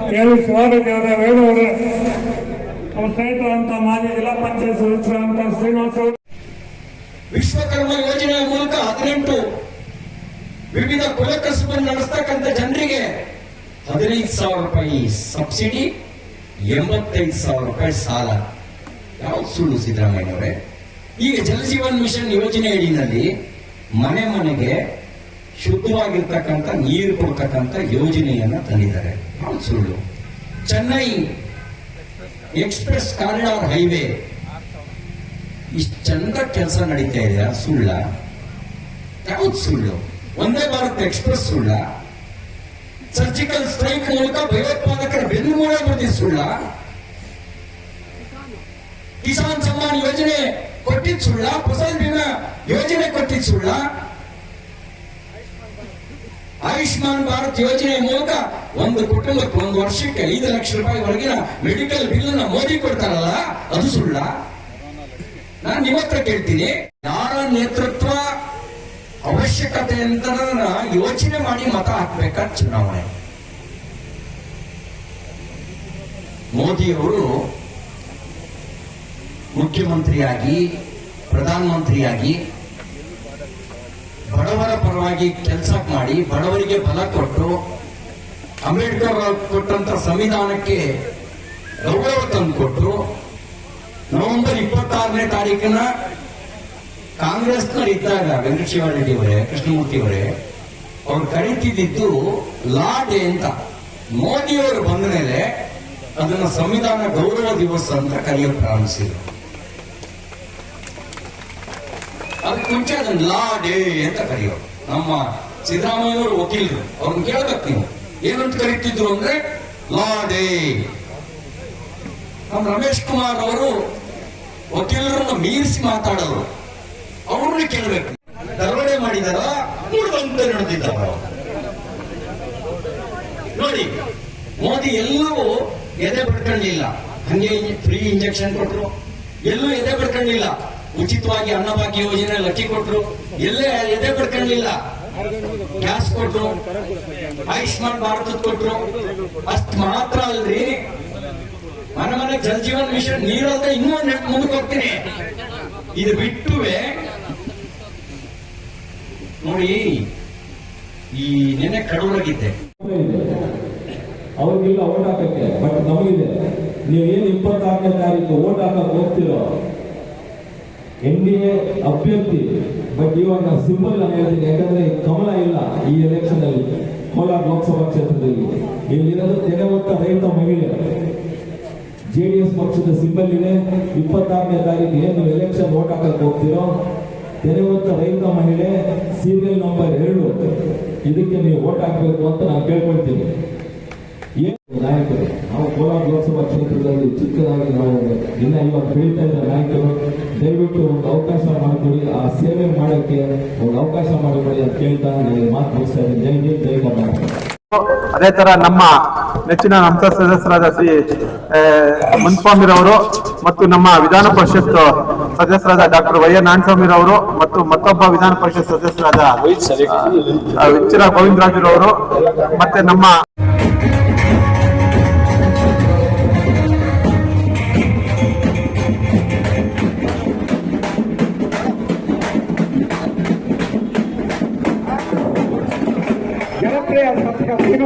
ಕೆ ವಿ ಶಿವಾರೆಡ್ಡಿ ಅವರೇ, ವೇಣು ಅವರೇ, ನಮ್ಮ ಸ್ನೇಹಿತರಾದಂತಹ ಮಾಜಿ ಜಿಲ್ಲಾ ಪಂಚಾಯತ್ ಸದಸ್ಯರಾದಂತಹ ಶ್ರೀನಿವಾಸ್ ಅವರು. ವಿಶ್ವಕರ್ಮ ಯೋಜನೆಯ ಮೂಲಕ ಹದಿನೆಂಟು ವಿವಿಧ ಕುಲಕಸಬನ್ನು ನಡೆಸ್ತಕ್ಕಂಥ ಜನರಿಗೆ ಹದಿನೈದು ಸಾವಿರ ರೂಪಾಯಿ ಸಬ್ಸಿಡಿ, ಎಂಬತ್ತೈದು ಸಾವಿರ ರೂಪಾಯಿ ಸಾಲ. ಯಾವ್ದು ಸುಳ್ಳು ಸಿದ್ದರಾಮಯ್ಯನವರೇ? ಈಗ ಜಲಜೀವನ್ ಮಿಷನ್ ಯೋಜನೆ ಅಡಿನಲ್ಲಿ ಮನೆ ಮನೆಗೆ ಶುದ್ಧವಾಗಿರ್ತಕ್ಕಂಥ ನೀರು ಕೊಡ್ತಕ್ಕಂಥ ಯೋಜನೆಯನ್ನ ತಂದಿದ್ದಾರೆ. ಯಾವ್ದು ಸುಳ್ಳು? Chennai express corridor highway. ಇಷ್ಟು ಚಂದ ಕೆಲಸ ನಡೀತಾ ಇದೆಯಾ? ಸುಳ್ಳ? ಯಾವ್ದು ಸುಳ್ಳು? ಒಂದೇ ಭಾರತ್ ಎಕ್ಸ್ಪ್ರೆಸ್ ಸುಳ್ಳ? ಸರ್ಜಿಕಲ್ ಸ್ಟ್ರೈಕ್ ಮೂಲಕ ಭಯೋತ್ಪಾದಕರ ಬೆನ್ನುಮೂಳೆ ಬದಿ ಸುಳ್ಳ. ಕಿಸಾನ್ ಸಮ್ಮಾನ್ ಯೋಜನೆ ಕೊಟ್ಟಿದ್ ಸುಳ್ಳ, ಫಸಲ್ ಬಿಮಾ ಯೋಜನೆ ಕೊಟ್ಟಿದ್ ಸುಳ್ಳ. ಆಯುಷ್ಮಾನ್ ಭಾರತ್ ಯೋಜನೆ ಮೂಲಕ ಒಂದು ಕುಟುಂಬಕ್ಕೆ ಒಂದು ವರ್ಷಕ್ಕೆ ಐದು ಲಕ್ಷ ರೂಪಾಯಿ ವರೆಗಿನ ಮೆಡಿಕಲ್ ಬಿಲ್ ಅನ್ನ ಮೋದಿ ಕೊಡ್ತಾರಲ್ಲ, ಅದು ಸುಳ್ಳ. ನಾನು ನಿಮ್ಮ ಹತ್ರ ಕೇಳ್ತೀನಿ, ಯಾರ ನೇತೃತ್ವ ಅವಶ್ಯಕತೆ ಅಂತ ಯೋಚನೆ ಮಾಡಿ ಮತ ಹಾಕ್ಬೇಕಾ ಚುನಾವಣೆ? ಮೋದಿಯವರು ಮುಖ್ಯಮಂತ್ರಿಯಾಗಿ, ಪ್ರಧಾನಮಂತ್ರಿಯಾಗಿ ಬಡವರ ಪರವಾಗಿ ಕೆಲಸ ಮಾಡಿ, ಬಡವರಿಗೆ ಬಲ ಕೊಟ್ಟು, ಅಂಬೇಡ್ಕರ್ ಕೊಟ್ಟಂತ ಸಂವಿಧಾನಕ್ಕೆ ಗೌರವ ತಂದುಕೊಟ್ಟು, ನವೆಂಬರ್ ಇಪ್ಪತ್ತಾರನೇ ತಾರೀಕಿನ ಕಾಂಗ್ರೆಸ್ನವ್ರು ಇದ್ದಾಗ ವೆಂಕಟಶಿವ ರೆಡ್ಡಿ ಅವರೇ, ಕೃಷ್ಣಮೂರ್ತಿ ಅವರೇ, ಅವ್ರು ಕರೀತಿದ್ದು ಲಾ ಡೇ ಅಂತ. ಮೋದಿಯವರು ಬಂದ ಮೇಲೆ ಅದನ್ನ ಸಂವಿಧಾನ ಗೌರವ ದಿವಸ ಅಂತ ಕರೆಯಲು ಪ್ರಾರಂಭಿಸಿದರು. ಅದಕ್ಕೆ ಮುಂಚೆ ಅದನ್ನ ಲಾ ಡೇ ಅಂತ ಕರೆಯೋರು. ನಮ್ಮ ಸಿದ್ದರಾಮಯ್ಯವರು ವಕೀಲರು. ಅವ್ರನ್ನ ಕೇಳ್ಬೇಕು ನೀವು. ಏನಂತ ಕರೀತಿದ್ರು ಅಂದ್ರೆ ಲಾ ಡೇ. ನಮ್ಮ ರಮೇಶ್ ಕುಮಾರ್ ಅವರು ವಕೀಲರನ್ನು ಮೀರಿಸಿ ಮಾತಾಡೋರು. ಅವ್ರನ್ನ ಕೇಳಬೇಕು. ದರೋಡೆ ಮಾಡಿದಾರ, ನೋಡುವಂತೆ ನಡೆದಿದ್ದಾರ ನೋಡಿ, ಮೋದಿ ಎಲ್ಲೂ ಎದೆ ಪಡ್ಕೊಳ್ಳಿಲ್ಲ ಹಂಗೆ ಫ್ರೀ ಇಂಜೆಕ್ಷನ್ ಕೊಟ್ರು. ಎಲ್ಲೂ ಎದೆ ಪಡ್ಕೊಳ್ಳಿಲ್ಲ ಉಚಿತವಾಗಿ ಅನ್ನಭಾಗ್ಯ ಯೋಜನೆ ಲಕ್ಕಿ ಕೊಟ್ರು. ಎಲ್ಲೇ ಎದೆ ಪಡ್ಕೊಳ್ಳಿಲ್ಲ ಗ್ಯಾಸ್ ಕೊಟ್ರು. ಆಯುಷ್ಮಾನ್ ಭಾರತದ ಕೊಟ್ರು. ಅಷ್ಟ್ ಮಾತ್ರ ಅಲ್ರಿ. ಮನೆ ಮನೆ ಜಲ್ ಜೀವನ್ ಮಿಷನ್ ನೀರಂತ ಇನ್ನೂ ಮುಂದಕ್ಕೆ ಹೋಗ್ತೀನಿ. ಇದು ಬಿಟ್ಟುವೆ ನೋಡಿ, ಈ ನೆನೆ ಕಡೂರಾಗಿದ್ದೆ ಅವ್ರಿಗೆಲ್ಲ ಓಟ್ ಹಾಕಕ್ಕೆ ಬಟ್ ನಮಗಿದೆ. ನೀವೇನು ಇಪ್ಪತ್ತಾರನೇ ತಾರೀಕು ಓಟ್ ಹಾಕಕ್ ಹೋಗ್ತಿರೋ? ಎನ್ ಡಿ ಎ ಅಭ್ಯರ್ಥಿ ಬಟ್ ಇವಾಗ ಸಿಂಬಲ್ ನಾನು ಹೇಳ್ತೀನಿ, ಯಾಕಂದ್ರೆ ಕಮಲ ಇಲ್ಲ ಈ ಎಲೆಕ್ಷನ್ ಅಲ್ಲಿ, ಕೋಲಾರ ಲೋಕಸಭಾ ಕ್ಷೇತ್ರದಲ್ಲಿ. ಇಲ್ಲಿರೋದು ಮೊತ್ತ ರೈತ ಮಹಿಳೆ. ಜೆಡಿಎಸ್ ಪಕ್ಷದ ಸಿಂಬಲ್ ಇದೆ. ಇಪ್ಪತ್ತಾರನೇ ತಾರೀಕು ಏನು ಎಲೆಕ್ಷನ್ ಓಟ್ ಹಾಕಕ್ ಹೋಗ್ತಿರೋ? ತೆರೆ ಹೊತ್ತ ರೈತ ಮಹಿಳೆ ಸೀರಿಯಲ್ ನಂಬರ್ ಎರಡು. ಇದಕ್ಕೆ ನೀವು ಓಟ್ ಹಾಕಬೇಕು ಅಂತ ನಾನು ಕೇಳ್ಕೊಳ್ತೀನಿ. ಏನು ನಾಯಕರು, ನಾವು ಕೋಲಾರ ಲೋಕಸಭಾ ಕ್ಷೇತ್ರದಲ್ಲಿ ಚಿಕ್ಕದಾಗಿ ನಾವು ಇನ್ನ ಇವಾಗ ಬೆಳೀತಾ ಇದ್ದ ನಾಯಕರು, ದಯವಿಟ್ಟು ಒಂದು ಅವಕಾಶ ಮಾಡಿಕೊಡಿ, ಆ ಸೇವೆ ಮಾಡೋಕ್ಕೆ ಒಂದು ಅವಕಾಶ ಮಾಡಿಕೊಡಿ ಅಂತ ಕೇಳ್ತಾ ನನಗೆ ಮಾತು ಮುಗಿಸ್ತಾ ಇದ್ದೀನಿ. ಜೈ ಹಿಂದ್, ಜೈ ಕರ್ನಾಟಕ. ಅದೇ ತರ ನಮ್ಮ ನೆಚ್ಚಿನ ಹಂಸ ಸದಸ್ಯರಾದ ಶ್ರೀ ಮುನ್ಸ್ವಾಮಿರವರು ಮತ್ತು ನಮ್ಮ ವಿಧಾನ ಪರಿಷತ್ ಸದಸ್ಯರಾದ ಡಾಕ್ಟರ್ ವೈ ಎನ್ ನಾಣಸ್ವಾಮಿರವರು ಮತ್ತು ಮತ್ತೊಬ್ಬ ವಿಧಾನ ಪರಿಷತ್ ಸದಸ್ಯರಾದ ಗೋವಿಂದರಾಜರವರು ಗೋವಿಂದರಾಜುರವರು ಮತ್ತೆ ನಮ್ಮ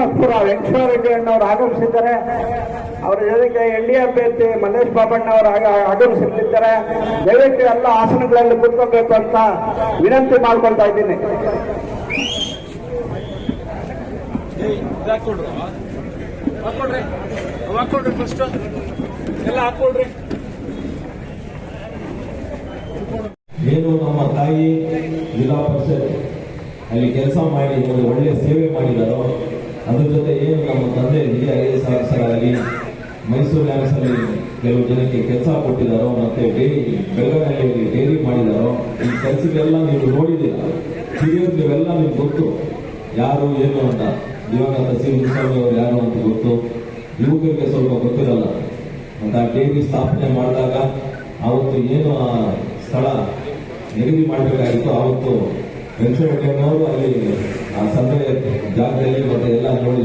ಶಾಸಕ ರೆಡ್ಡಿ ಅಣ್ಣವ್ರು ಆಗಮಿಸಿದ್ದಾರೆ. ಅವರ ಜೊತೆಗೆ ಎನ್ ಡಿ ಅಭ್ಯರ್ಥಿ ಮಲ್ಲೇಶ್ ಬಾಬಣ್ಣ ಅವರು ಆಗಮಿಸುತ್ತಿದ್ದಾರೆ ದಯವಿಟ್ಟು ಎಲ್ಲ ಆಸನಗಳಲ್ಲಿ ಕೂತ್ಕೋಬೇಕು ಅಂತ ವಿನಂತಿ ಮಾಡ್ಕೊಳ್ತಾ ಇದ್ದೀನಿ. ಏನು ನಮ್ಮ ತಾಯಿ ಜಿಲ್ಲಾ ಪರಿಷತ್ ಅಲ್ಲಿ ಕೆಲಸ ಮಾಡಿ ಒಂದು ಒಳ್ಳೆಯ ಸೇವೆ ಮಾಡಿದಾರೋ ಅದ್ರ ಜೊತೆ ಏನು ನಮ್ಮ ತಂದೆ ಹಿರಿಯ ಐ ಎಸ್ ಆಫೀಸರಾಗಲಿ ಮೈಸೂರು ಲ್ಯಾಬ್ಸ್ ಅಲ್ಲಿ ಕೆಲವು ಜನಕ್ಕೆ ಕೆಲಸ ಕೊಟ್ಟಿದ್ದಾರೋ ಮತ್ತೆ ಡೈರಿ, ಬೆಳಗಾವಿಯಲ್ಲಿ ಡೈರಿ ಮಾಡಿದಾರೋ ಈ ಕೆಲಸಗಳೆಲ್ಲ ನೀವು ನೋಡಿದ್ದೀರ? ಹಿರಿಯರು ನೀವೆಲ್ಲ ನಿಮ್ಗೆ ಗೊತ್ತು. ಯಾರು, ಏನು ಅಂತ? ದಿವಂಗತ ಸಿ ಅವರು ಯಾರು ಅಂತ ಗೊತ್ತು. ಯುವಕರಿಗೆ ಸ್ವಲ್ಪ ಗೊತ್ತಿರಲ್ಲ. ಅಂತ ಡೈರಿ ಸ್ಥಾಪನೆ ಮಾಡಿದಾಗ ಅವತ್ತು ಏನು ಆ ಸ್ಥಳ ನಿಗದಿ ಮಾಡಬೇಕಾಗಿತ್ತು? ಅವತ್ತು ವೆಂಕಟರೆಡ್ಡಿಯವರು ಅಲ್ಲಿ ಆ ಸಭೆ ಜಾಗದಲ್ಲಿ ಮತ್ತೆ ಎಲ್ಲ ನೋಡಿ